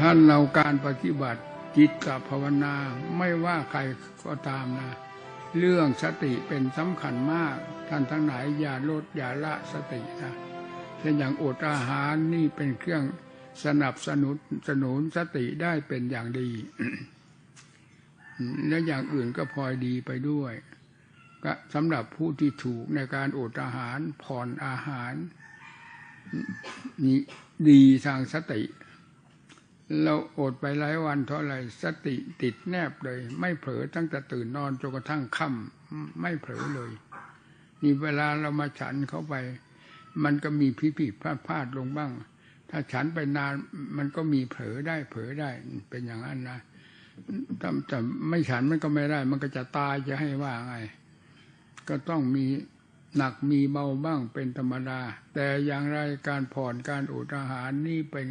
ท่านเราการปฏิบัติจิตกับภาวนาไม่ว่าใครก็ตามนะ เรื่องสติเป็นสำคัญมาก ท่านทั้งหลายอย่าลดอย่าละสตินะเช่นอย่างอดอาหารนี่เป็นเครื่องสนับสนุนสนุนสติได้เป็นอย่างดี และอย่างอื่นก็พลอยดีไปด้วย ก็สำหรับผู้ที่ถูกในการอดอาหารผ่อนอาหารนี่ดีทางสติ เราอดไปหลายวันเท่าไรสติติดแนบเลย ไม่เผลอตั้งแต่ตื่นนอนจนกระทั่งค่ำไม่เผลอเลยนี่เวลาเรามาฉันเข้าไป มันก็มีพิผิดพลาดพลาดลงบ้าง ถ้าฉันไปนานมันก็มีเผลอได้เผลอได้เป็นอย่างนั้นนะแต่ไม่ฉันมันก็ไม่ได้ มันก็จะตายจะให้ว่าไง ก็ต้องมีหนักมีเบาบ้างเป็นธรรมดา แต่อย่างไรการผ่อนการอดอาหารนี่เป็น